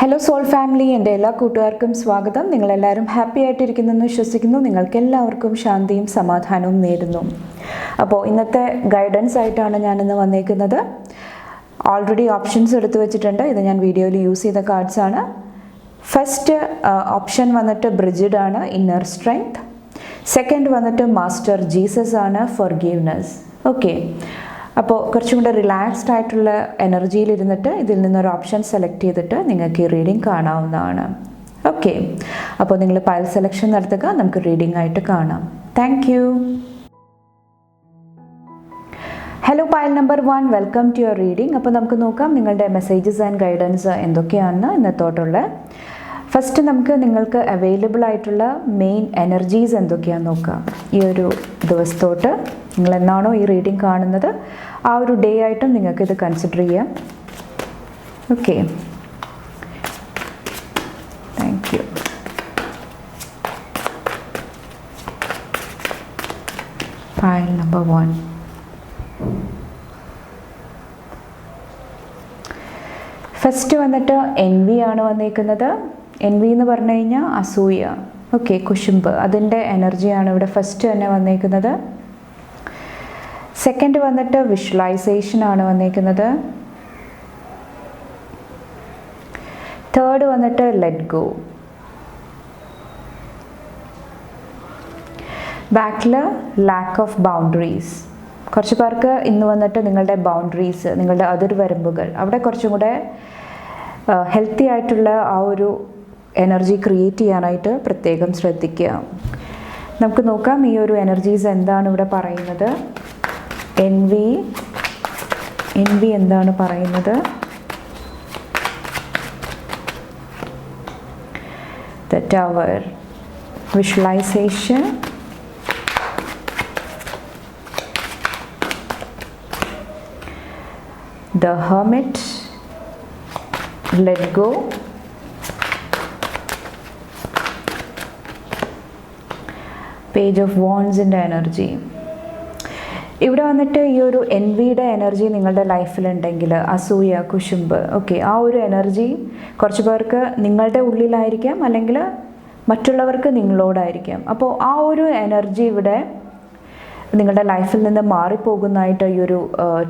Hello soul family എന്റെ എല്ലാ കൂട്ടുകാർക്കും സ്വാഗതം. നിങ്ങളെല്ലാവരും ഹാപ്പി ആയിട്ടിരിക്കുന്നെന്ന് വിശ്വസിക്കുന്നു. നിങ്ങൾക്ക് എല്ലാവർക്കും ശാന്തിയും സമാധാനവും നേരുന്നു. അപ്പോൾ ഇന്നത്തെ ഗൈഡൻസ് ആയിട്ടാണ് ഞാനിന്ന് വന്നേക്കുന്നത്. ഓൾറെഡി ഓപ്ഷൻസ് എടുത്തു വെച്ചിട്ടുണ്ട്. ഇത് ഞാൻ വീഡിയോയിൽ യൂസ് ചെയ്ത കാർഡ്സാണ് ഫസ്റ്റ് ഓപ്ഷൻ വന്നിട്ട് ബ്രിജിഡ് ആണ് ഇന്നർ സ്ട്രെങ്ത് സെക്കൻഡ് വന്നിട്ട് മാസ്റ്റർ ജീസസ് ആണ് ഫോർ ഗീവ്നെസ് ഓക്കെ അപ്പോൾ കുറച്ചും കൂടെ റിലാക്സ്ഡ് ആയിട്ടുള്ള എനർജിയിലിരുന്നിട്ട് ഇതിൽ നിന്നൊരു ഓപ്ഷൻ സെലക്ട് ചെയ്തിട്ട് നിങ്ങൾക്ക് ഈ റീഡിംഗ് കാണാവുന്നതാണ്. ഓക്കെ അപ്പോൾ നിങ്ങൾ പയൽ സെലക്ഷൻ നടത്തുക. നമുക്ക് റീഡിംഗ് ആയിട്ട് കാണാം. Thank hello Payal number one welcome to your reading അപ്പോൾ നമുക്ക് നോക്കാം നിങ്ങളുടെ മെസ്സേജസ് ആൻഡ് ഗൈഡൻസ് എന്തൊക്കെയാണെന്ന് ഇന്നത്തോട്ടുള്ള. ഫസ്റ്റ് നമുക്ക് നിങ്ങൾക്ക് അവൈലബിൾ ആയിട്ടുള്ള മെയിൻ എനർജീസ് എന്തൊക്കെയാണെന്ന് നോക്കാം. ഈ ഒരു ദിവസത്തോട്ട് നിങ്ങൾ എന്നാണോ ഈ റീഡിംഗ് കാണുന്നത്? ആ ഒരു ഡേ ആയിട്ടും നിങ്ങൾക്ക് ഇത് കൺസിഡർ ചെയ്യാം. Okay thank you Payal number one first വന്നിട്ട് എൻ വി ആണ് വന്നേക്കുന്നത്. എൻ വി എന്ന് പറഞ്ഞു കഴിഞ്ഞാൽ അസൂയ. ഓക്കെ കുശുമ്പ്. അതിന്റെ എനർജിയാണ് ഇവിടെ ഫസ്റ്റ് തന്നെ വന്നേക്കുന്നത്. സെക്കൻഡ് വന്നിട്ട് വിഷ്വലൈസേഷൻ ആണ് വന്നിരിക്കുന്നത് തേർഡ് വന്നിട്ട് ലെറ്റ് ഗോ ബാക്കിൽ ലാക്ക് ഓഫ് ബൗണ്ടറീസ് കുറച്ച് പേർക്ക് ഇന്ന് വന്നിട്ട് നിങ്ങളുടെ ബൗണ്ടറീസ് നിങ്ങളുടെ അതിർവരമ്പുകൾ അവിടെ കുറച്ചും കൂടെ ഹെൽത്തി ആയിട്ടുള്ള ആ ഒരു എനർജി ക്രിയേറ്റ് ചെയ്യാനായിട്ട് പ്രത്യേകം ശ്രദ്ധിക്കുക. നമുക്ക് നോക്കാം ഈ ഒരു എനർജീസ് എന്താണ് ഇവിടെ പറയുന്നത്. എൻ വി എൻ വി എന്താണ് പറയുന്നത്? The tower visualization the hermit. Let go. Page of വോൺസിന്റെ energy ഇവിടെ വന്നിട്ട് ഈ ഒരു എൻ വിയുടെ എനർജി നിങ്ങളുടെ ലൈഫിലുണ്ടെങ്കിൽ അസൂയ കുശുമ്പ് ഓക്കെ ആ ഒരു എനർജി കുറച്ച് പേർക്ക് നിങ്ങളുടെ ഉള്ളിലായിരിക്കാം അല്ലെങ്കിൽ മറ്റുള്ളവർക്ക് നിങ്ങളോടായിരിക്കാം. അപ്പോൾ ആ ഒരു എനർജി ഇവിടെ നിങ്ങളുടെ ലൈഫിൽ നിന്ന് മാറിപ്പോകുന്നതായിട്ട് ഈ ഒരു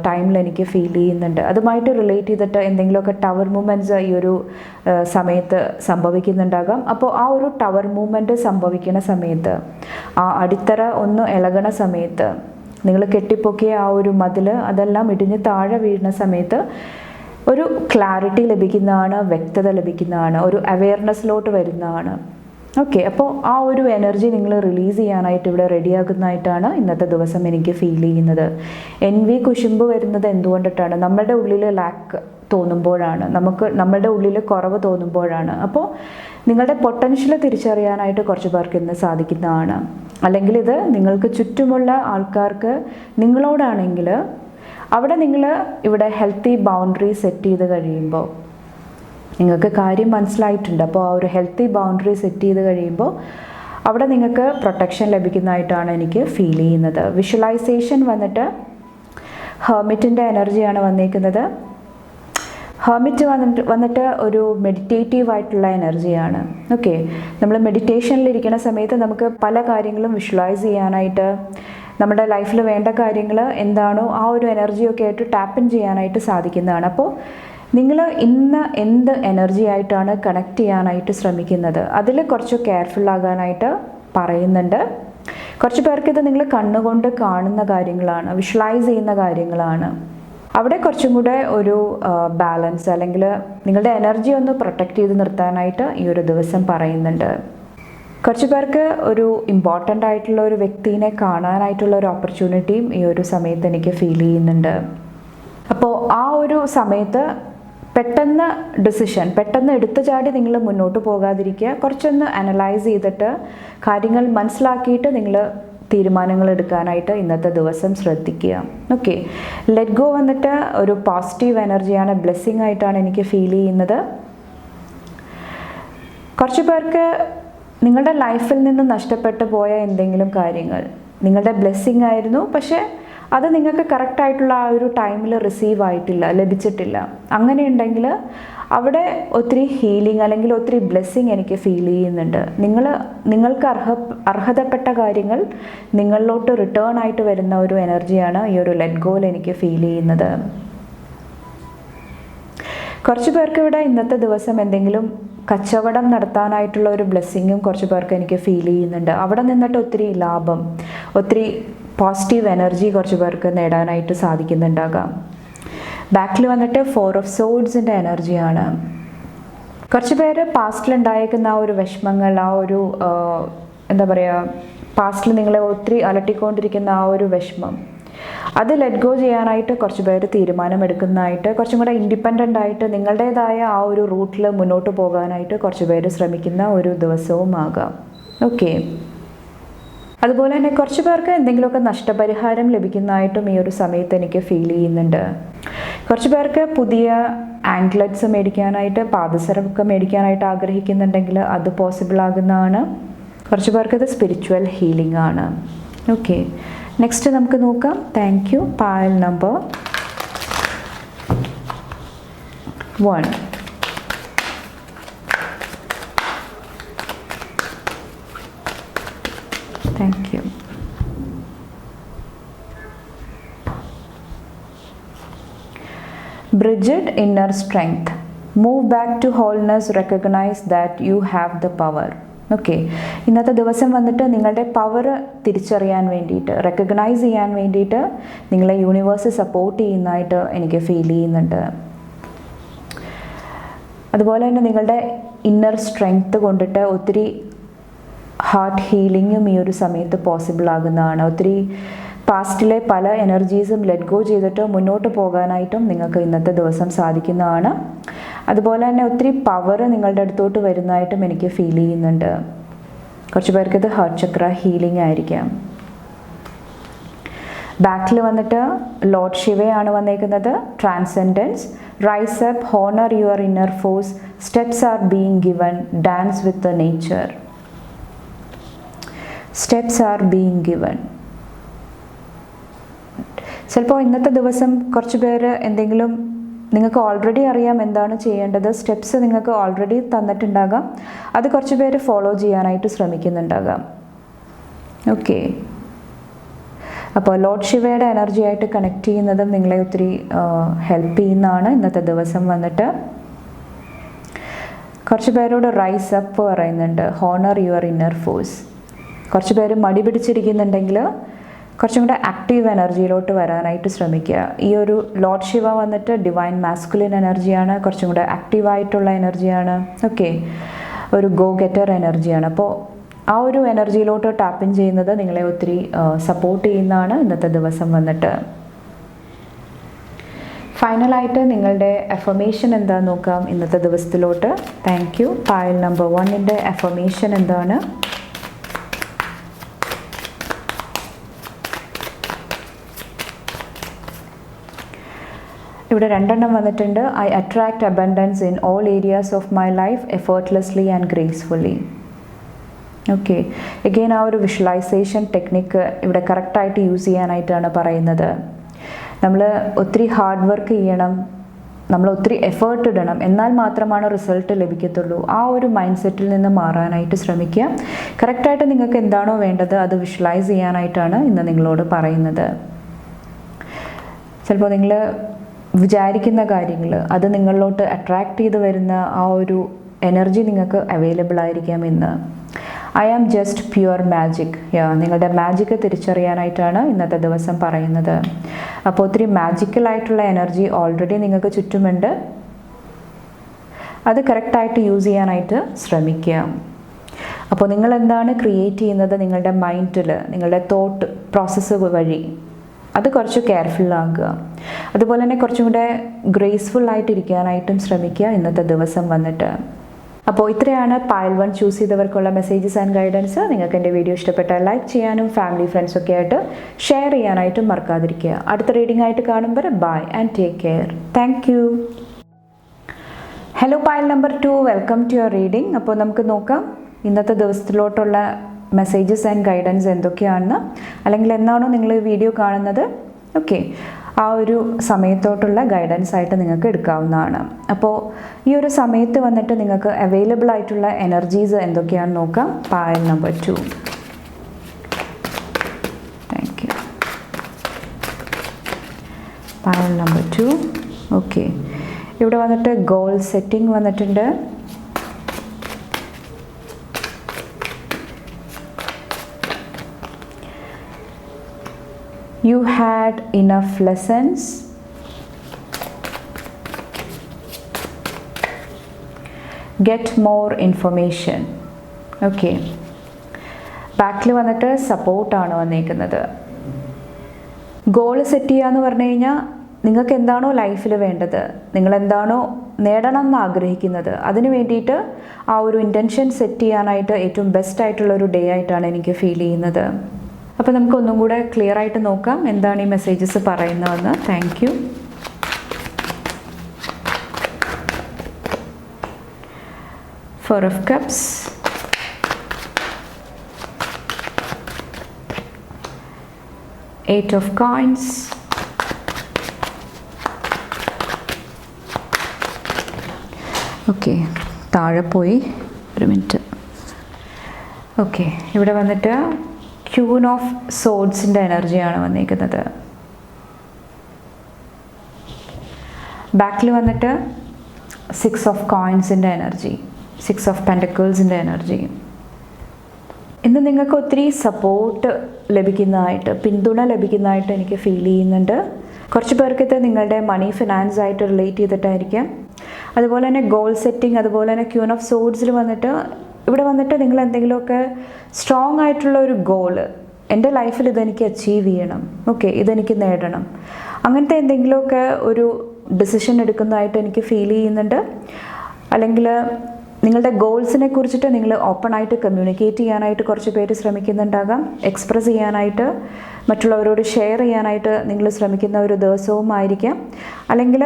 ടൈമിൽ എനിക്ക് ഫീൽ ചെയ്യുന്നുണ്ട്. അതുമായിട്ട് റിലേറ്റ് ചെയ്തിട്ട് എന്തെങ്കിലുമൊക്കെ ടവർ മൂമെന്റ്സ് ഈ ഒരു സമയത്ത് സംഭവിക്കുന്നുണ്ടാകാം. അപ്പോൾ ആ ഒരു ടവർ മൂവ്മെന്റ് സംഭവിക്കുന്ന സമയത്ത് ആ അടിത്തറ ഒന്ന് ഇളകണ സമയത്ത് നിങ്ങൾ കെട്ടിപ്പൊക്കിയ ആ ഒരു മതിൽ അതെല്ലാം ഇടിഞ്ഞ് താഴെ വീഴുന്ന സമയത്ത് ഒരു ക്ലാരിറ്റി ലഭിക്കുന്നതാണ് വ്യക്തത ലഭിക്കുന്നതാണ് ഒരു അവെയർനെസ്സിലോട്ട് വരുന്നതാണ്. ഓക്കെ അപ്പോൾ ആ ഒരു എനർജി നിങ്ങൾ റിലീസ് ചെയ്യാനായിട്ട് ഇവിടെ റെഡിയാക്കുന്നതായിട്ടാണ് ഇന്നത്തെ ദിവസം എനിക്ക് ഫീൽ ചെയ്യുന്നത്. എൻ വി കുശുമ്പ് വരുന്നത് എന്തുകൊണ്ടിട്ടാണ്? നമ്മളുടെ ഉള്ളിൽ ലാക്ക് തോന്നുമ്പോഴാണ്. നമുക്ക് നമ്മളുടെ ഉള്ളിൽ കുറവ് തോന്നുമ്പോഴാണ്. അപ്പോൾ നിങ്ങളുടെ പൊട്ടൻഷ്യൽ തിരിച്ചറിയാനായിട്ട് കുറച്ച് പേർക്ക് ഇന്ന് സാധിക്കുന്നതാണ്. അല്ലെങ്കിൽ ഇത് നിങ്ങൾക്ക് ചുറ്റുമുള്ള ആൾക്കാർക്ക് നിങ്ങളോടാണെങ്കിൽ അവിടെ നിങ്ങൾ ഇവിടെ ഹെൽത്തി ബൗണ്ടറി സെറ്റ് ചെയ്ത് കഴിയുമ്പോൾ നിങ്ങൾക്ക് കാര്യം മനസ്സിലായിട്ടുണ്ട്. അപ്പോൾ ആ ഒരു ഹെൽത്തി ബൗണ്ടറി സെറ്റ് ചെയ്ത് കഴിയുമ്പോൾ അവിടെ നിങ്ങൾക്ക് പ്രൊട്ടക്ഷൻ ലഭിക്കുന്നതായിട്ടാണ് എനിക്ക് ഫീൽ ചെയ്യുന്നത്. വിഷ്വലൈസേഷൻ വന്നിട്ട് ഹെർമിറ്റിന്റെ എനർജിയാണ് വന്നേക്കുന്നത്. ഹെർമിറ്റ് വന്നിട്ട് വന്നിട്ട് ഒരു മെഡിറ്റേറ്റീവ് ആയിട്ടുള്ള എനർജിയാണ് ഓക്കെ നമ്മൾ മെഡിറ്റേഷനിൽ ഇരിക്കുന്ന സമയത്ത് നമുക്ക് പല കാര്യങ്ങളും വിഷ്വലൈസ് ചെയ്യാനായിട്ട് നമ്മുടെ ലൈഫിൽ വേണ്ട കാര്യങ്ങൾ എന്താണോ ആ ഒരു എനർജിയൊക്കെ ആയിട്ട് ടാപ്പിൻ ചെയ്യാനായിട്ട് സാധിക്കുന്നതാണ്. അപ്പോൾ നിങ്ങൾ ഇന്ന് എന്ത് എനർജി ആയിട്ടാണ് കണക്ട് ചെയ്യാനായിട്ട് ശ്രമിക്കുന്നത്? അതിൽ കുറച്ച് കെയർഫുൾ പറയുന്നുണ്ട്. കുറച്ച് പേർക്ക് ഇത് നിങ്ങൾ കണ്ണുകൊണ്ട് കാണുന്ന കാര്യങ്ങളാണ് വിഷ്വലൈസ് ചെയ്യുന്ന കാര്യങ്ങളാണ്. അവിടെ കുറച്ചും കൂടെ ഒരു ബാലൻസ് അല്ലെങ്കിൽ നിങ്ങളുടെ എനർജി ഒന്ന് പ്രൊട്ടക്റ്റ് ചെയ്ത് നിർത്താനായിട്ട് ഈ ഒരു ദിവസം പറയുന്നുണ്ട്. കുറച്ച് പേർക്ക് ഒരു ഇമ്പോർട്ടന്റ് ആയിട്ടുള്ള ഒരു വ്യക്തിനെ കാണാനായിട്ടുള്ള ഒരു ഓപ്പർച്യൂണിറ്റിയും ഈ ഒരു സമയത്ത് എനിക്ക് ഫീൽ ചെയ്യുന്നുണ്ട്. അപ്പോൾ ആ ഒരു സമയത്ത് പെട്ടെന്ന് ഡിസിഷൻ പെട്ടെന്ന് എടുത്തു ചാടി നിങ്ങൾ മുന്നോട്ട് പോകാതിരിക്കുക കുറച്ചൊന്ന് അനലൈസ് ചെയ്തിട്ട് കാര്യങ്ങൾ മനസ്സിലാക്കിയിട്ട് നിങ്ങൾ തീരുമാനങ്ങൾ എടുക്കാനായിട്ട് ഇന്നത്തെ ദിവസം ശ്രദ്ധിക്കുക. ഓക്കെ ലെറ്റ് ഗോ വന്നിട്ട് ഒരു പോസിറ്റീവ് എനർജിയാണ് ബ്ലെസ്സിങ് ആയിട്ടാണ് എനിക്ക് ഫീൽ ചെയ്യുന്നത്. കുറച്ച് പേർക്ക് നിങ്ങളുടെ ലൈഫിൽ നിന്ന് നഷ്ടപ്പെട്ടു പോയ എന്തെങ്കിലും കാര്യങ്ങൾ. നിങ്ങളുടെ ബ്ലെസ്സിങ് ആയിരുന്നു പക്ഷേ അത് നിങ്ങൾക്ക് കറക്റ്റായിട്ടുള്ള ആ ഒരു ടൈമിൽ റിസീവ് ആയിട്ടില്ല ലഭിച്ചിട്ടില്ല. അങ്ങനെ ഉണ്ടെങ്കിൽ അവിടെ ഒത്തിരി ഹീലിംഗ് അല്ലെങ്കിൽ ഒത്തിരി ബ്ലെസ്സിങ് എനിക്ക് ഫീൽ ചെയ്യുന്നുണ്ട്. നിങ്ങൾ നിങ്ങൾക്ക് അർഹ അർഹതപ്പെട്ട കാര്യങ്ങൾ നിങ്ങളിലോട്ട് റിട്ടേൺ ആയിട്ട് വരുന്ന ഒരു എനർജിയാണ് ഈ ഒരു ലെറ്റ് ഗോൾ എനിക്ക് ഫീൽ ചെയ്യുന്നത്. കുറച്ച് പേർക്ക് ഇവിടെ ഇന്നത്തെ ദിവസം എന്തെങ്കിലും കച്ചവടം നടത്താനായിട്ടുള്ള ഒരു ബ്ലെസ്സിങ്ങും കുറച്ച് പേർക്ക് എനിക്ക് ഫീൽ ചെയ്യുന്നുണ്ട്. അവിടെ നിന്നിട്ട് ഒത്തിരി ലാഭം ഒത്തിരി പോസിറ്റീവ് എനർജി കുറച്ച് പേർക്ക് നേടാനായിട്ട് സാധിക്കുന്നുണ്ടാകാം. ബാക്കിൽ വന്നിട്ട് ഫോർ ഓഫ് സോഡ്സിന്റെ എനർജിയാണ്. കുറച്ച് പേര് പാസ്റ്റിൽ ഉണ്ടായേക്കുന്ന ആ ഒരു വിഷമങ്ങൾ ആ ഒരു എന്താ പറയുക പാസ്റ്റിൽ നിങ്ങളെ ഒത്തിരി അലട്ടിക്കൊണ്ടിരിക്കുന്ന ആ ഒരു വിഷമം അത് ലെറ്റ് ഗോ ചെയ്യാനായിട്ട് കുറച്ച് പേര് തീരുമാനമെടുക്കുന്നതായിട്ട് കുറച്ചും കൂടെ ഇൻഡിപെൻഡന്റ് ആയിട്ട് നിങ്ങളുടേതായ ആ ഒരു റൂട്ടിൽ മുന്നോട്ട് പോകാനായിട്ട് കുറച്ച് പേര് ശ്രമിക്കുന്ന ഒരു ദിവസവും ആകാം ഓക്കെ അതുപോലെ തന്നെ കുറച്ച് പേർക്ക് എന്തെങ്കിലുമൊക്കെ നഷ്ടപരിഹാരം ലഭിക്കുന്നതായിട്ടും ഈ ഒരു സമയത്ത് എനിക്ക് ഫീൽ ചെയ്യുന്നുണ്ട്. കുറച്ച് പേർക്ക് പുതിയ ആംഗ്ലറ്റ്സ് മേടിക്കാനായിട്ട് പാദസരമൊക്കെ മേടിക്കാനായിട്ട് ആഗ്രഹിക്കുന്നുണ്ടെങ്കിൽ അത് പോസിബിൾ ആകുന്നതാണ്. കുറച്ച് പേർക്ക് ഇത് സ്പിരിച്വൽ ഹീലിംഗ് ആണ്. ഓക്കെ നെക്സ്റ്റ് നമുക്ക് നോക്കാം. Thank you Payal number one thank you Bridget inner strength. Move back to wholeness, recognize that you have the power. Okay ഇന്നത്തെ ദിവസം വന്നിട്ട് നിങ്ങളുടെ പവർ തിരിച്ചറിയാൻ വേണ്ടിയിട്ട് റെക്കഗ്നൈസ് ചെയ്യാൻ വേണ്ടിയിട്ട് നിങ്ങളെ യൂണിവേഴ്സ് സപ്പോർട്ട് ചെയ്യുന്നതായിട്ട് എനിക്ക് ഫീൽ ചെയ്യുന്നുണ്ട് അതുപോലെ തന്നെ നിങ്ങളുടെ ഇന്നർ സ്ട്രെങ്ത് കൊണ്ടിട്ട് ഒത്തിരി ഹാർട്ട് ഹീലിങ്ങും ഈ ഒരു സമയത്ത് പോസിബിൾ ആകുന്നതാണ്. ഒത്തിരി പാസ്റ്റിലെ പല എനർജീസും ലെറ്റ് ഗോ ചെയ്തിട്ടോ മുന്നോട്ട് പോകാനായിട്ടും നിങ്ങൾക്ക് ഇന്നത്തെ ദിവസം സാധിക്കുന്നതാണ്. അതുപോലെ തന്നെ ഒത്തിരി പവർ നിങ്ങളുടെ അടുത്തോട്ട് വരുന്നതായിട്ടും എനിക്ക് ഫീൽ ചെയ്യുന്നുണ്ട്. കുറച്ച് പേർക്ക് ഇത് ഹാർട്ട് ചക്ര ഹീലിംഗ് ആയിരിക്കാം. ബാക്കിൽ വന്നിട്ട് ലോർഡ് ശിവയാണ് വന്നേക്കുന്നത്. Transcendence rise up honour your inner force steps are being given dance with nature steps are being given ചിലപ്പോൾ ഇന്നത്തെ ദിവസം കുറച്ച് പേര് എന്തെങ്കിലും നിങ്ങൾക്ക് ഓൾറെഡി അറിയാം എന്താണ് ചെയ്യേണ്ടത്. സ്റ്റെപ്സ് നിങ്ങൾക്ക് ഓൾറെഡി തന്നിട്ടുണ്ടാകാം. അത് കുറച്ച് പേര് ഫോളോ ചെയ്യാനായിട്ട് ശ്രമിക്കുന്നുണ്ടാകാം. ഓക്കെ അപ്പോൾ ലോഡ് ശിവയുടെ എനർജി ആയിട്ട് കണക്ട് ചെയ്യുന്നതും നിങ്ങളെ ഒത്തിരി ഹെൽപ്പ് ചെയ്യുന്നതാണ് ഇന്നത്തെ ദിവസം വന്നിട്ട്. കുറച്ച് പേരോട് റൈസ് അപ്പ് പറയുന്നുണ്ട്. ഹോണർ യുവർ ഇന്നർ ഫോഴ്സ് കുറച്ച് പേര് മടി പിടിച്ചിരിക്കുന്നുണ്ടെങ്കിൽ കുറച്ചും കൂടെ ആക്റ്റീവ് എനർജിയിലോട്ട് വരാനായിട്ട് ശ്രമിക്കുക. ഈ ഒരു ലോർഡ് ശിവ വന്നിട്ട് ഡിവൈൻ മാസ്കുലിൻ എനർജിയാണ് കുറച്ചും കൂടെ ആക്റ്റീവായിട്ടുള്ള എനർജിയാണ് ഓക്കെ ഒരു ഗോ ഗെറ്റർ എനർജിയാണ് അപ്പോൾ ആ ഒരു എനർജിയിലോട്ട് ടാപ്പിൻ ചെയ്യുന്നത് നിങ്ങളെ ഒത്തിരി സപ്പോർട്ട് ചെയ്യുന്നതാണ് ഇന്നത്തെ ദിവസം വന്നിട്ട്. ഫൈനലായിട്ട് നിങ്ങളുടെ എഫർമേഷൻ എന്താണെന്ന് നോക്കാം ഇന്നത്തെ ദിവസത്തിലോട്ട്. താങ്ക് യു പായൽ നമ്പർ വണ്ണിന്റെ എഫർമേഷൻ എന്താണ്? ഇവിടെ രണ്ടെണ്ണം വന്നിട്ടുണ്ട്. I attract abundance in all areas of my life effortlessly and gracefully okay again ആ ഒരു വിഷ്വലൈസേഷൻ ടെക്നിക്ക് ഇവിടെ കറക്റ്റായിട്ട് യൂസ് ചെയ്യാനായിട്ടാണ് പറയുന്നത്. നമ്മൾ ഒത്തിരി ഹാർഡ് വർക്ക് ചെയ്യണം. നമ്മൾ ഒത്തിരി എഫേർട്ട് ഇടണം. എന്നാൽ മാത്രമാണ് റിസൾട്ട് ലഭിക്കത്തുള്ളൂ. ആ ഒരു മൈൻഡ് സെറ്റിൽ നിന്ന് മാറാനായിട്ട് ശ്രമിക്കുക. കറക്റ്റായിട്ട് നിങ്ങൾക്ക് എന്താണോ വേണ്ടത് അത് വിഷ്വലൈസ് ചെയ്യാനായിട്ടാണ് ഇന്ന് നിങ്ങളോട് പറയുന്നത്. ചിലപ്പോൾ നിങ്ങൾ വിചാരിക്കുന്ന കാര്യങ്ങൾ അത് നിങ്ങളിലോട്ട് അട്രാക്റ്റ് ചെയ്ത് വരുന്ന ആ ഒരു എനർജി നിങ്ങൾക്ക് അവൈലബിൾ ആയിരിക്കാം എന്ന് I am just pure magic നിങ്ങളുടെ മാജിക്ക് തിരിച്ചറിയാനായിട്ടാണ് ഇന്നത്തെ ദിവസം പറയുന്നത്. അപ്പോൾ ഒത്തിരി മാജിക്കലായിട്ടുള്ള എനർജി ഓൾറെഡി നിങ്ങൾക്ക് ചുറ്റുമുണ്ട്. അത് കറക്റ്റായിട്ട് യൂസ് ചെയ്യാനായിട്ട് ശ്രമിക്കുക. അപ്പോൾ നിങ്ങൾ എന്താണ് ക്രിയേറ്റ് ചെയ്യുന്നത് നിങ്ങളുടെ മൈൻഡിൽ നിങ്ങളുടെ തോട്ട് പ്രോസസ്സ് വഴി? അത് കുറച്ച് കെയർഫുൾ ആകുക അതുപോലെ തന്നെ കുറച്ചും കൂടെ ഗ്രേസ്ഫുൾ ആയിട്ടിരിക്കാനായിട്ടും ശ്രമിക്കുക ഇന്നത്തെ ദിവസം വന്നിട്ട്. അപ്പോൾ ഇത്രയാണ് പായൽ വൺ ചൂസ് ചെയ്തവർക്കുള്ള മെസ്സേജസ് ആൻഡ് ഗൈഡൻസ് നിങ്ങൾക്ക് എന്റെ വീഡിയോ ഇഷ്ടപ്പെട്ടാൽ ലൈക്ക് ചെയ്യാനും ഫാമിലി ഫ്രണ്ട്സൊക്കെ ആയിട്ട് ഷെയർ ചെയ്യാനായിട്ടും മറക്കാതിരിക്കുക. അടുത്ത റീഡിംഗ് ആയിട്ട് കാണുമ്പോൾ bye and take care thank you hello Payal number two welcome to your reading അപ്പോൾ നമുക്ക് നോക്കാം ഇന്നത്തെ ദിവസത്തിലോട്ടുള്ള മെസ്സേജസ് ആൻഡ് ഗൈഡൻസ് എന്തൊക്കെയാണെന്ന്. അല്ലെങ്കിൽ എന്നാണോ നിങ്ങൾ വീഡിയോ കാണുന്നത്. ഓക്കെ ആ ഒരു സമയത്തോട്ടുള്ള ഗൈഡൻസ് ആയിട്ട് നിങ്ങൾക്ക് എടുക്കാവുന്നതാണ്. അപ്പോൾ ഈ ഒരു സമയത്ത് വന്നിട്ട് നിങ്ങൾക്ക് അവൈലബിൾ ആയിട്ടുള്ള എനർജീസ് എന്തൊക്കെയാണെന്ന് നോക്കാം. Payal number two thank you Payal number two okay ഇവിടെ വന്നിട്ട് ഗോൾ സെറ്റിംഗ് വന്നിട്ടുണ്ട്. You had enough lessons. Get more information. Okay ബാക്കിൽ വന്നിട്ട് സപ്പോർട്ടാണ് വന്നേക്കുന്നത്. ഗോൾ സെറ്റ് ചെയ്യുക എന്ന് പറഞ്ഞു കഴിഞ്ഞാൽ നിങ്ങൾക്ക് എന്താണോ ലൈഫിൽ വേണ്ടത് നിങ്ങൾ എന്താണോ നേടണം എന്ന് ആഗ്രഹിക്കുന്നത് അതിന് വേണ്ടിയിട്ട് ആ ഒരു ഇന്റൻഷൻ സെറ്റ് ചെയ്യാനായിട്ട് ഏറ്റവും ബെസ്റ്റ് ആയിട്ടുള്ള ഒരു ഡേ ആയിട്ടാണ് എനിക്ക് ഫീൽ ചെയ്യുന്നത്. അപ്പോൾ നമുക്ക് ഒന്നും കൂടെ ക്ലിയർ ആയിട്ട് നോക്കാം എന്താണ് ഈ മെസ്സേജസ് പറയുന്നതെന്ന്. Thank you four of cups eight of coins okay താഴെ പോയി ഒരു മിനിറ്റ്. ഓക്കെ ഇവിടെ വന്നിട്ട് ക്യൂൻ ഓഫ് സോഡ്സിന്റെ എനർജിയാണ് വന്നിരിക്കുന്നത്. ബാക്കിൽ വന്നിട്ട് സിക്സ് ഓഫ് കോയിൻസിന്റെ എനർജി സിക്സ് ഓഫ് പെൻഡക്കിൾസിന്റെ എനർജി. ഇന്ന് നിങ്ങൾക്ക് ഒത്തിരി സപ്പോർട്ട് ലഭിക്കുന്നതായിട്ട് പിന്തുണ ലഭിക്കുന്നതായിട്ട് എനിക്ക് ഫീൽ ചെയ്യുന്നുണ്ട്. കുറച്ച് പേർക്ക് ഇത് നിങ്ങളുടെ മണി ഫിനാൻസ് ആയിട്ട് റിലേറ്റ് ചെയ്തിട്ടായിരിക്കാം. അതുപോലെ തന്നെ ഗോൾ സെറ്റിംഗ് അതുപോലെ തന്നെ ക്യൂൺ ഓഫ് സോഡ്സിൽ വന്നിട്ട് ഇവിടെ വന്നിട്ട് നിങ്ങൾ എന്തെങ്കിലുമൊക്കെ സ്ട്രോങ് ആയിട്ടുള്ള ഒരു ഗോൾ എന്റെ ലൈഫിൽ ഇതെനിക്ക് അച്ചീവ് ചെയ്യണം. ഓക്കെ ഇതെനിക്ക് നേടണം. അങ്ങനത്തെ എന്തെങ്കിലുമൊക്കെ ഒരു ഡിസിഷൻ എടുക്കുന്നതായിട്ട് എനിക്ക് ഫീൽ ചെയ്യുന്നുണ്ട്. അല്ലെങ്കിൽ നിങ്ങളുടെ ഗോൾസിനെ കുറിച്ചിട്ട് നിങ്ങൾ ഓപ്പൺ ആയിട്ട് കമ്മ്യൂണിക്കേറ്റ് ചെയ്യാനായിട്ട് കുറച്ച് പേര് ശ്രമിക്കുന്നുണ്ടാകാം. എക്സ്പ്രസ് ചെയ്യാനായിട്ട് മറ്റുള്ളവരോട് ഷെയർ ചെയ്യാനായിട്ട് നിങ്ങൾ ശ്രമിക്കുന്ന ഒരു ദിവസവും ആയിരിക്കാം അല്ലെങ്കിൽ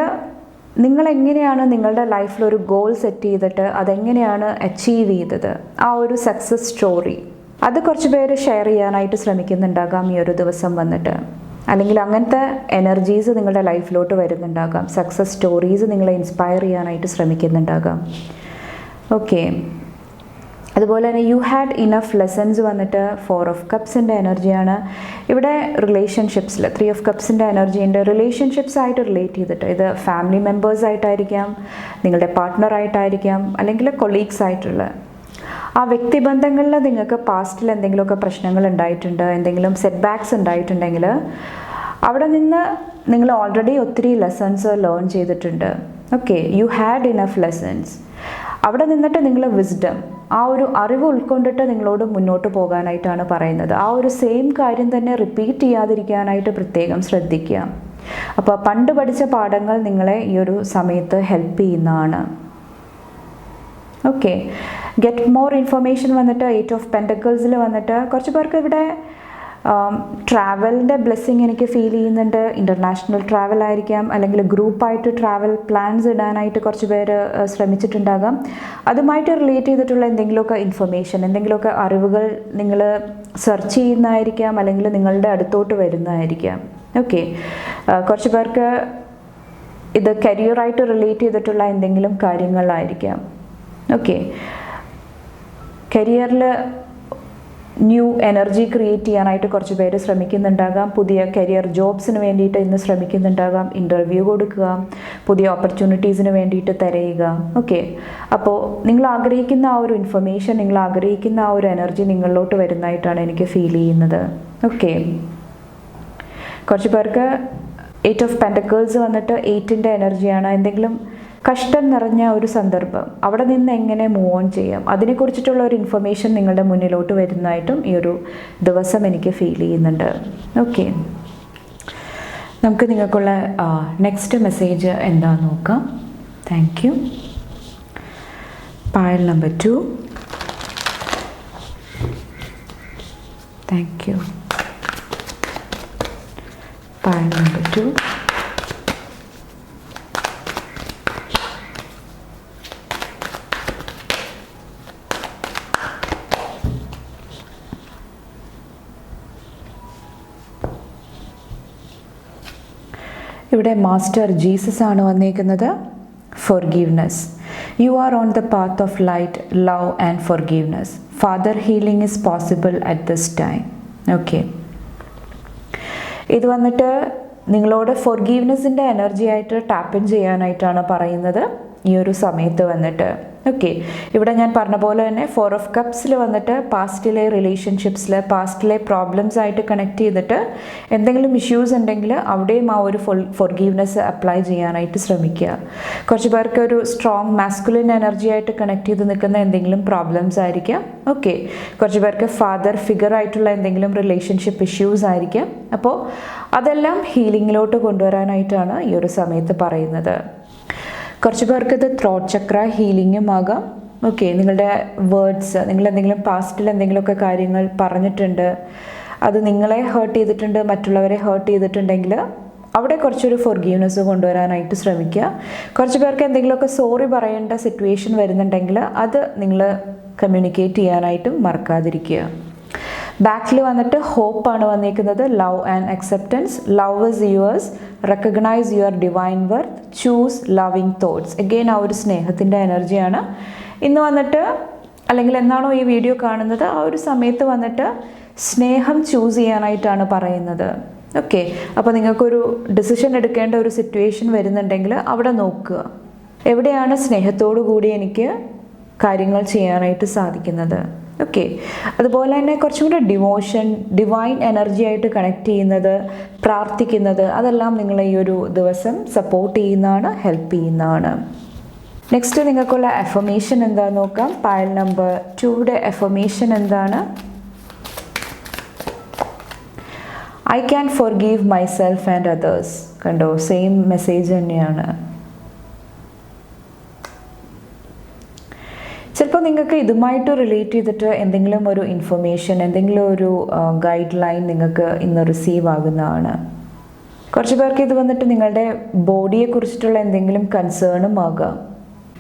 നിങ്ങൾ എങ്ങനെയാണ് നിങ്ങളുടെ ലൈഫിൽ ഒരു ഗോൾ സെറ്റ് ചെയ്തിട്ട് അതെങ്ങനെയാണ് അച്ചീവ് ചെയ്തത്? ആ ഒരു സക്സസ് സ്റ്റോറി അത് കുറച്ച് പേര് ഷെയർ ചെയ്യാനായിട്ട് ശ്രമിക്കുന്നുണ്ടാകാം ഈ ഒരു ദിവസം വന്നിട്ട്. അല്ലെങ്കിൽ അങ്ങനത്തെ എനർജീസ് നിങ്ങളുടെ ലൈഫിലോട്ട് വരുന്നുണ്ടാകാം. സക്സസ് സ്റ്റോറീസ് നിങ്ങളെ ഇൻസ്പയർ ചെയ്യാനായിട്ട് ശ്രമിക്കുന്നുണ്ടാകാം. ഓക്കെ അതുപോലെ തന്നെ യു ഹാഡ് ഇനഫ് ലെസൺസ് വന്നിട്ട് ഫോർ ഓഫ് കപ്സിന്റെ എനർജിയാണ് ഇവിടെ റിലേഷൻഷിപ്സിൽ ത്രീ ഓഫ് കപ്സിന്റെ എനർജി ഉണ്ട് റിലേഷൻഷിപ്സ് ആയിട്ട് റിലേറ്റ് ചെയ്തിട്ട് ഇത് ഫാമിലി മെമ്പേഴ്സ് ആയിട്ടായിരിക്കാം നിങ്ങളുടെ പാർട്ട്ണറായിട്ടായിരിക്കാം അല്ലെങ്കിൽ കൊളീഗ്സ് ആയിട്ടുള്ള ആ വ്യക്തിബന്ധങ്ങളിൽ നിങ്ങൾക്ക് പാസ്റ്റിൽ എന്തെങ്കിലുമൊക്കെ പ്രശ്നങ്ങൾ ഉണ്ടായിട്ടുണ്ട് എന്തെങ്കിലും സെറ്റ് ബാക്ക്സ് ഉണ്ടായിട്ടുണ്ടെങ്കിൽ അവിടെ നിന്ന് നിങ്ങൾ ഓൾറെഡി ഒത്തിരി ലെസൺസ് ലേൺ ചെയ്തിട്ടുണ്ട്. Okay you had enough lessons അവിടെ നിന്നിട്ട് നിങ്ങൾ വിസ്ഡം ആ ഒരു അറിവ് ഉൾക്കൊണ്ടിട്ട് നിങ്ങളോട് മുന്നോട്ട് പോകാനായിട്ടാണ് പറയുന്നത്. ആ ഒരു സെയിം കാര്യം തന്നെ റിപ്പീറ്റ് ചെയ്യാതിരിക്കാനായിട്ട് പ്രത്യേകം ശ്രദ്ധിക്കുക. അപ്പോൾ പണ്ട് പഠിച്ച പാഠങ്ങൾ നിങ്ങളെ ഈ ഒരു സമയത്ത് ഹെൽപ്പ് ചെയ്യുന്നതാണ്. ഓക്കെ ഗെറ്റ് മോർ ഇൻഫർമേഷൻ വന്നിട്ട് എയ്റ്റ് ഓഫ് പെന്റക്കിൾസിൽ വന്നിട്ട് കുറച്ച് പേർക്ക് ഇവിടെ ട്രാവലിന്റെ ബ്ലെസ്സിങ് എനിക്ക് ഫീൽ ചെയ്യുന്നുണ്ട്. ഇന്റർനാഷണൽ ട്രാവൽ ആയിരിക്കാം. അല്ലെങ്കിൽ ഗ്രൂപ്പായിട്ട് ട്രാവൽ പ്ലാൻസ് ഇടാനായിട്ട് കുറച്ച് പേര് ശ്രമിച്ചിട്ടുണ്ടാകാം. അതുമായിട്ട് റിലേറ്റ് ചെയ്തിട്ടുള്ള എന്തെങ്കിലുമൊക്കെ ഇൻഫർമേഷൻ എന്തെങ്കിലുമൊക്കെ അറിവുകൾ നിങ്ങൾ സെർച്ച് ചെയ്യുന്നതായിരിക്കാം. അല്ലെങ്കിൽ നിങ്ങളുടെ അടുത്തോട്ട് വരുന്നതായിരിക്കാം. ഓക്കെ കുറച്ച് പേർക്ക് ഇത് കരിയറായിട്ട് റിലേറ്റ് ചെയ്തിട്ടുള്ള എന്തെങ്കിലും കാര്യങ്ങളായിരിക്കാം. ഓക്കെ കരിയറിൽ ന്യൂ എനർജി ക്രിയേറ്റ് ചെയ്യാനായിട്ട് കുറച്ച് പേര് ശ്രമിക്കുന്നുണ്ടാകാം. പുതിയ കരിയർ ജോബ്സിന് വേണ്ടിയിട്ട് ഇന്ന് ശ്രമിക്കുന്നുണ്ടാകാം. ഇന്റർവ്യൂ കൊടുക്കുക. പുതിയ ഓപ്പർച്യൂണിറ്റീസിന് വേണ്ടിയിട്ട് തിരയുക. ഓക്കെ അപ്പോൾ നിങ്ങൾ ആഗ്രഹിക്കുന്ന ആ ഒരു ഇൻഫർമേഷൻ നിങ്ങൾ ആഗ്രഹിക്കുന്ന ആ ഒരു എനർജി നിങ്ങളിലോട്ട് വരുന്നതായിട്ടാണ് എനിക്ക് ഫീൽ ചെയ്യുന്നത്. ഓക്കെ കുറച്ച് പേർക്ക് എയ്റ്റ് ഓഫ് പെൻഡക്കേഴ്സ് വന്നിട്ട് എയ്റ്റിന്റെ എനർജിയാണ് എന്തെങ്കിലും കഷ്ടം നിറഞ്ഞ ഒരു സന്ദർഭം. അവിടെ നിന്ന് എങ്ങനെ മൂവ് ഓൺ ചെയ്യാം? അതിനെക്കുറിച്ചിട്ടുള്ള ഒരു ഇൻഫർമേഷൻ നിങ്ങളുടെ മുന്നിലോട്ട് വരുന്നതായിട്ടും ഈ ഒരു ദിവസം എനിക്ക് ഫീൽ ചെയ്യുന്നുണ്ട്. ഓക്കെ നമുക്ക് നിങ്ങൾക്കുള്ള നെക്സ്റ്റ് മെസ്സേജ് എന്താണെന്ന് നോക്കാം. Thank you Payal number two thank you Payal number two ഇവിടെ മാസ്റ്റർ ജീസസ് ആണ് വന്നേക്കുന്നത് forgiveness. You are on the path of light, love, and forgiveness. Father healing is possible at this time. Okay. ഇത് വന്നിട്ട് നിങ്ങളോട് ഫൊർഗീവ്നെസ്സിന്റെ energy ആയിട്ട് ടാപ്പിൻ ചെയ്യാനായിട്ടാണ് പറയുന്നത് ഈ ഒരു സമയത്ത് വന്നിട്ട് ഓക്കെ ഇവിടെ ഞാൻ പറഞ്ഞ പോലെ തന്നെ ഫോർ ഓഫ് കപ്സിൽ വന്നിട്ട് പാസ്റ്റിലെ റിലേഷൻഷിപ്സിൽ പാസ്റ്റിലെ പ്രോബ്ലംസ് ആയിട്ട് കണക്ട് ചെയ്തിട്ട് എന്തെങ്കിലും ഇഷ്യൂസ് ഉണ്ടെങ്കിൽ അവിടെയും ആ ഒരു ഫൊർഗീവ്നെസ് അപ്ലൈ ചെയ്യാനായിട്ട് ശ്രമിക്കുക. കുറച്ച് പേർക്ക് ഒരു സ്ട്രോങ് മാസ്കുലിൻ എനർജി ആയിട്ട് കണക്ട് ചെയ്ത് നിൽക്കുന്ന എന്തെങ്കിലും പ്രോബ്ലംസ് ആയിരിക്കാം. ഓക്കെ കുറച്ച് പേർക്ക് ഫാദർ ഫിഗർ ആയിട്ടുള്ള എന്തെങ്കിലും റിലേഷൻഷിപ്പ് ഇഷ്യൂസ് ആയിരിക്കാം. അപ്പോൾ അതെല്ലാം ഹീലിങ്ങിലോട്ട് കൊണ്ടുവരാനായിട്ടാണ് ഈ ഒരു സമയത്ത് പറയുന്നത്. കുറച്ച് പേർക്ക് ഇത് ത്രോട്ട് ചക്ര ഹീലിങ്ങും ആകാം. ഓക്കെ നിങ്ങളുടെ വേർഡ്സ് നിങ്ങൾ എന്തെങ്കിലും പാസ്റ്റിൽ എന്തെങ്കിലുമൊക്കെ കാര്യങ്ങൾ പറഞ്ഞിട്ടുണ്ട് അത് നിങ്ങളെ ഹേർട്ട് ചെയ്തിട്ടുണ്ട് മറ്റുള്ളവരെ ഹേർട്ട് ചെയ്തിട്ടുണ്ടെങ്കിൽ അവിടെ കുറച്ചൊരു ഫൊർഗീവ്നെസ് കൊണ്ടുവരാനായിട്ട് ശ്രമിക്കുക. കുറച്ച് പേർക്ക് എന്തെങ്കിലുമൊക്കെ സോറി പറയേണ്ട സിറ്റുവേഷൻ വരുന്നുണ്ടെങ്കിൽ അത് നിങ്ങൾ കമ്മ്യൂണിക്കേറ്റ് ചെയ്യാനായിട്ടും മറക്കാതിരിക്കുക. ബാക്കിൽ വന്നിട്ട് ഹോപ്പാണ് വന്നിരിക്കുന്നത് love and acceptance love is yours recognise your divine worth choose loving thoughts again ആ ഒരു സ്നേഹത്തിന്റെ എനർജിയാണ്. ഇന്ന് വന്നിട്ട് അല്ലെങ്കിൽ എന്നാണോ ഈ വീഡിയോ കാണുന്നത് ആ ഒരു സമയത്ത് വന്നിട്ട് സ്നേഹം ചൂസ് ചെയ്യാനായിട്ടാണ് പറയുന്നത്. ഓക്കെ അപ്പോൾ നിങ്ങൾക്കൊരു ഡിസിഷൻ എടുക്കേണ്ട ഒരു സിറ്റുവേഷൻ വരുന്നുണ്ടെങ്കിൽ അവിടെ നോക്കുക. എവിടെയാണ് സ്നേഹത്തോടു കൂടി എനിക്ക് കാര്യങ്ങൾ ചെയ്യാനായിട്ട് സാധിക്കുന്നത്? ഓക്കെ അതുപോലെ തന്നെ കുറച്ചും കൂടെ ഡിവോഷൻ ഡിവൈൻ എനർജി ആയിട്ട് കണക്ട് ചെയ്യുന്നത് പ്രാർത്ഥിക്കുന്നത് അതെല്ലാം നിങ്ങൾ ഈ ഒരു ദിവസം സപ്പോർട്ട് ചെയ്യുന്നതാണ് ഹെൽപ്പ് ചെയ്യുന്നതാണ്. നെക്സ്റ്റ് നിങ്ങൾക്കുള്ള എഫമേഷൻ എന്താണെന്ന് നോക്കാം. പായൽ നമ്പർ ടുയുടെ എഫമേഷൻ എന്താണ്? I can forgive myself and others കണ്ടോ സെയിം മെസ്സേജ് തന്നെയാണ്. ചിലപ്പോൾ നിങ്ങൾക്ക് ഇതുമായിട്ട് റിലേറ്റ് ചെയ്തിട്ട് എന്തെങ്കിലും ഒരു ഇൻഫർമേഷൻ എന്തെങ്കിലും ഒരു ഗൈഡ് ലൈൻ നിങ്ങൾക്ക് ഇന്ന് റിസീവ് ആകുന്നതാണ്. കുറച്ച് പേർക്ക് ഇത് വന്നിട്ട് നിങ്ങളുടെ ബോഡിയെ കുറിച്ചിട്ടുള്ള എന്തെങ്കിലും കൺസേണും ആകാം.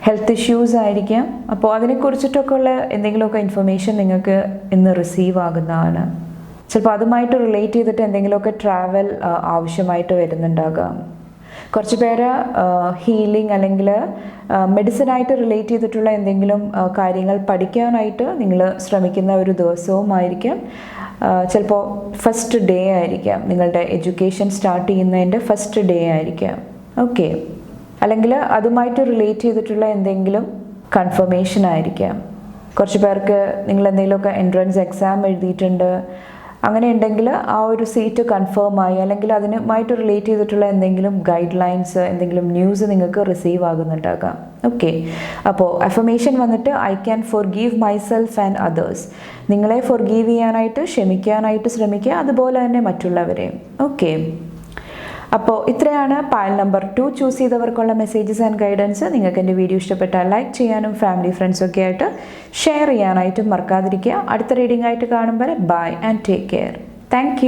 ഹെൽത്ത് ഇഷ്യൂസ് ആയിരിക്കാം. അപ്പോൾ അതിനെക്കുറിച്ചിട്ടൊക്കെ ഉള്ള എന്തെങ്കിലുമൊക്കെ ഇൻഫർമേഷൻ നിങ്ങൾക്ക് ഇന്ന് റിസീവ് ആകുന്നതാണ്. ചിലപ്പോൾ അതുമായിട്ട് റിലേറ്റ് ചെയ്തിട്ട് എന്തെങ്കിലുമൊക്കെ ട്രാവൽ ആവശ്യമായിട്ട് വരുന്നുണ്ടാകാം. കുറച്ച് പേര് ഹീലിംഗ് അല്ലെങ്കിൽ മെഡിസിനായിട്ട് റിലേറ്റ് ചെയ്തിട്ടുള്ള എന്തെങ്കിലും കാര്യങ്ങൾ പഠിക്കാനായിട്ട് നിങ്ങൾ ശ്രമിക്കുന്ന ഒരു ദിവസവുമായിരിക്കാം. ചിലപ്പോൾ ഫസ്റ്റ് ഡേ ആയിരിക്കാം. നിങ്ങളുടെ എഡ്യൂക്കേഷൻ സ്റ്റാർട്ട് ചെയ്യുന്നതിന്റെ ഫസ്റ്റ് ഡേ ആയിരിക്കാം. ഓക്കെ അല്ലെങ്കിൽ അതുമായിട്ട് റിലേറ്റ് ചെയ്തിട്ടുള്ള എന്തെങ്കിലും കൺഫർമേഷൻ ആയിരിക്കാം. കുറച്ച് പേർക്ക് നിങ്ങൾ എന്തെങ്കിലുമൊക്കെ എൻട്രൻസ് എക്സാം എഴുതിയിട്ടുണ്ട്. അങ്ങനെ ഉണ്ടെങ്കിൽ ആ ഒരു സീറ്റ് കൺഫേം ആയി അല്ലെങ്കിൽ അതിനുമായിട്ട് റിലേറ്റ് ചെയ്തിട്ടുള്ള എന്തെങ്കിലും ഗൈഡ് ലൈൻസ് എന്തെങ്കിലും ന്യൂസ് നിങ്ങൾക്ക് റിസീവ് ആകുന്നുണ്ടാകാം. ഓക്കെ അപ്പോൾ അഫർമേഷൻ വന്നിട്ട് I can forgive myself and others നിങ്ങളെ ഫോർ ഗീവ് ചെയ്യാനായിട്ട് ക്ഷമിക്കാനായിട്ട് ശ്രമിക്കുക അതുപോലെ തന്നെ മറ്റുള്ളവരെയും. ഓക്കെ അപ്പോൾ ഇത്രയാണ് പാൽ നമ്പർ ടു ചൂസ് ചെയ്തവർക്കുള്ള മെസ്സേജസ് ആൻഡ് ഗൈഡൻസ് നിങ്ങൾക്ക് എന്റെ വീഡിയോ ഇഷ്ടപ്പെട്ടാൽ ലൈക്ക് ചെയ്യാനും ഫാമിലി ഫ്രണ്ട്സൊക്കെ ആയിട്ട് ഷെയർ ചെയ്യാനായിട്ടും മറക്കാതിരിക്കുക. അടുത്ത റീഡിംഗ് ആയിട്ട് കാണുമ്പോൾ bye and take care thank